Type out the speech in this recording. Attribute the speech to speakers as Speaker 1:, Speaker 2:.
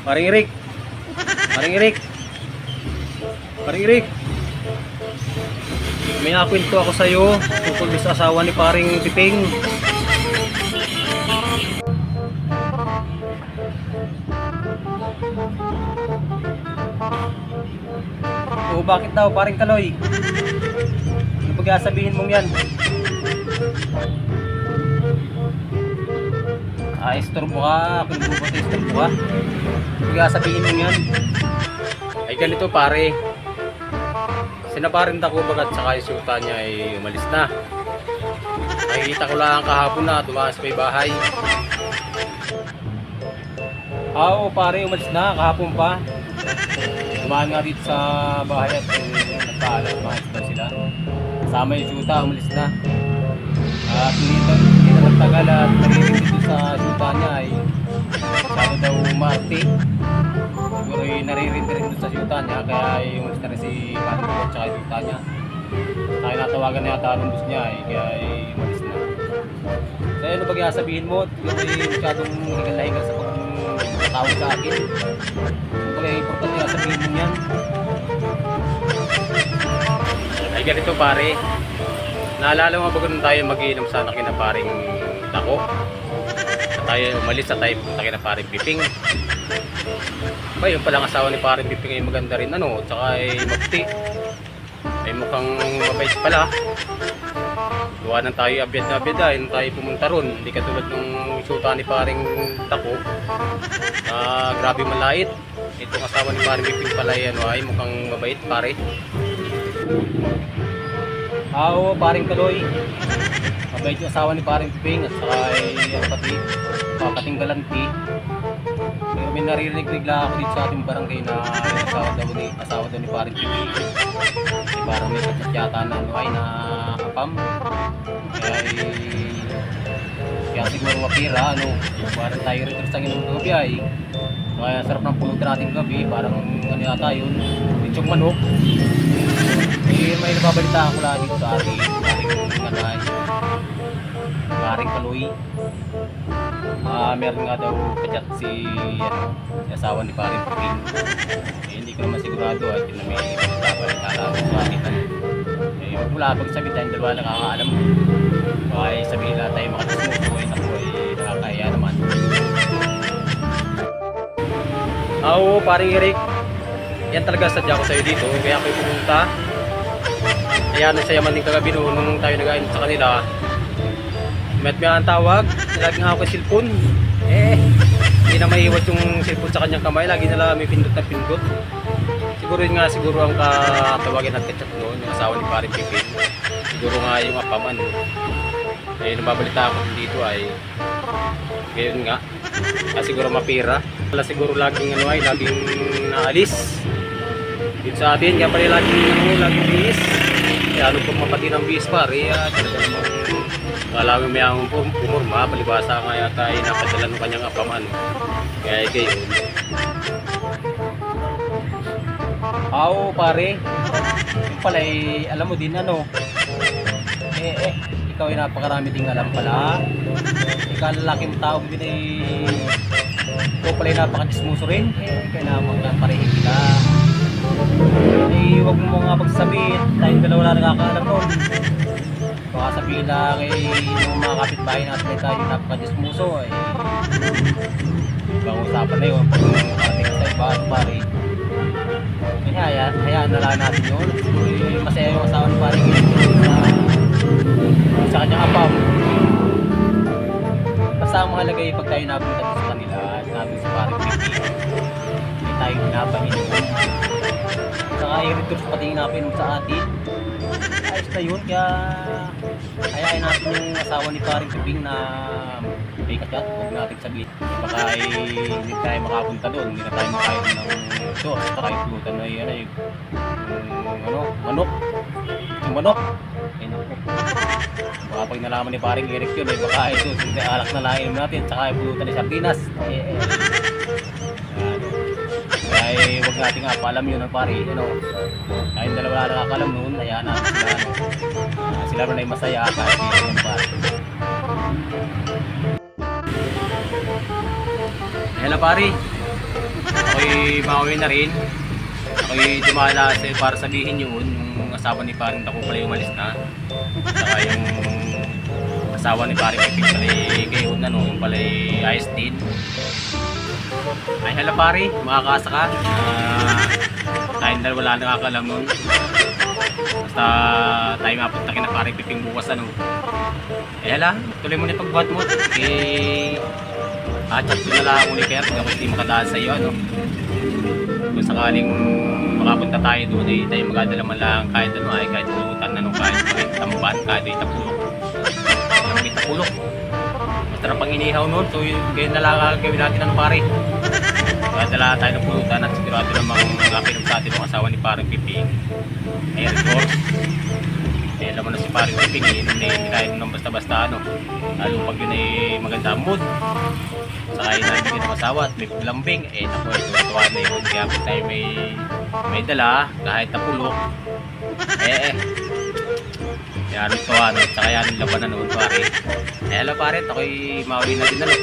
Speaker 1: Paring Eric. Paring Eric. Paring Eric. May nakwento ako sa iyo tungkol sa asawa ni paring Piping. Oo, bakit daw paring Kaloy? Ano pagkasabihin mong yan? Ah, istorbo ka. Kung bubuti, istorbo ka. Pagkasabihin mong yan. Ay ganito pare. Sinabarin ako bagat saka yung suta niya ay umalis na. Nakikita ko lang kahapon na tumakas pa yung bahay. Ah, Oo pare, umalis na kahapon pa. Tumahan nga dito sa bahay at eh, nagpaalam, umalis na sila. Kasama yung suta, umalis na. At hindi na, na nagtagal at naririnig sa suta niya ay sabi daw Marte. Siguro yung naririnig rin sa syuta niya, kaya yung umalis na rin si Pando at saka syuta niya. Kaya natawagan na yata ang bus niya, eh, kaya eh, umalis na. So ano ba kaya sabihin mo? Yung may masyadong higal-higal sa pagkatawag sa akin. Ano ba kaya importante kaya sabihin mo yan? Ay ganito pare. Naalala mo ba kung tayo magiinom sana kina paring Dako? Sa tayo umalis sa tayo punta kina paring Piping. Ba, yung palang asawa ni paring Piping ay maganda rin ano, tsaka ay mapti. Ay mukhang mabait pala. Ng tayo abiyad na abiyad ah, yung tayo pumunta ron. Hindi katulad ng suta ni paring Dako. Ah, grabe malait. Itong asawa ni paring Piping pala ay, ano, ay mukhang mabait pare. Oo, paring Kaloy. Mabait yung asawa ni paring Piping at saka ay ang pati, papating galanti. Pero may naririnig bigla ako dito sa ating barangay na yung asawa daw ni, asawa daw ni paring Piping. Ay parang may katsat yata na ano ay na apam. Kaya ay, kaya siguro mapira, ano, parang tayo rin sa ng gabi ay. Kaya sarap ng pulutan natin gabi, parang ano yata yun, litsong manok. Eh, may nababalita ako lagi sa ating ating kanay. Paring Kaloy. Ah, meron nga daw kachat si ano, si asawa ni Paring Puping. Eh, hindi ko naman sigurado ay na may nababalita ako sa akin. Eh, huwag mo lang pagsabi tayong dalawa nakakaalam. Ay, sabihin na tayo makakasmo. Ay, naku, ay nakakaya naman. Ah, Oo, paring Eric. Yan talaga sadya ko sa'yo dito. Kaya ako pumunta. Kaya na siya man din kagabi noon nung tayo nag sa kanila. Met may ang tawag. Laging hawak yung cellphone. Eh, hindi na maiiwas yung cellphone sa kanyang kamay. Lagi nila may pindot na pindot. Siguro yun nga siguro ang katawagin at kachat noon. Yung asawa ni Paring Pipi. Siguro nga yung apaman. Eh, nababalita ako dito ay ngayon nga. Kaya siguro mapira. Wala siguro laging ano ay, laging naalis. Dito sa atin, kaya pala laging ano, laging bis. Ano pong mapati ng bis pare, ah, wala mo may ang pum- pumurma, palibasa nga yata ay napadala ng kanyang apaman. Kaya kayo. Oo pare, pala eh, alam mo din ano, eh eh, ikaw ay napakarami ding alam pala. Ikaw lalaking tao din ay ikaw pala ay napakachismoso rin. Eh, kaya naman nga parehin kita. Eh, huwag mo nga magsasabihin. Tayong dalawa na nakakaalam nun. Baka sabihin lang eh, yung mga kapitbahay natin ay tayo napakachismoso. Eh, ibang usapan na yun. Pag makarating sa iba, ano pare. Eh, hayaan, hayaan na lang natin yun. Eh, masaya yung asawa ni pare. Sa, kanyang apam. Basta ang mahalaga yung pag tayo napunta sa kanila at namin sa pipi. Hindi tayo pinapahinom. Saka i-reduce pati napinom sa atin. Ayos na yun, kaya ayayin natin yung asawa ni paring piping na may kacat. Huwag natin sabihin. Baka ay hindi tayo makapunta doon. Hindi na tayo makain ng ito. Saka yung pulutan na yun ay ano, manok. Yung manok. Ay, naku. Baka pag nalaman ni paring Eric yun, eh, baka ito, hindi alak na lain natin, tsaka yung pulutan ni Sardinas. Eh, eh. Yan. Kaya eh, huwag natin nga paalam yun ng pare, ano. Kaya dalawa na nakakalam noon, hayaan natin sila, ano. Ah, sila rin ay masaya kahit naman pare. Hello pare. ako'y mauwi na rin. Ako'y dumala sa para sabihin yun, yung asawa ni paring Tapo pala umalis na. Saka yung asawa ni paring Piping pala gayon na no, yung pala ayos din. Ay hala pare, makakasa ka. Uh, tayo na wala nakakalam nun. Basta tayo mapunta kina paring Piping bukas ano. Eh hala, tuloy mo na pagbuhat mo. Eh, ah, chat ko na lang ako ni Kert, ako hindi makadaan sa iyo ano kung sakaling makapunta tayo doon ay tayo magdadala man lang kahit ano ay kahit pulutan ano kahit kahit tamban kahit ay tapulok ang may tapulok masarap ang inihaw noon. So yun kaya na lang ang gawin natin ano pare? Magdala tayo ng pulutan at sigurado namang napinom sa atin ang asawa ni parang Piping ay record eh alam mo na si parang Piping eh, hindi hindi tayo nang basta-basta ano. Lalo pag yun ay maganda ang mood. Saka yun natin ng asawa at may lambing. Eh naku ito tuwa na yun. Kaya tayo may may dala kahit napulok eh eh yan ito ano saka yan laban na noon pare eh hello pare ako'y mauwi na din ano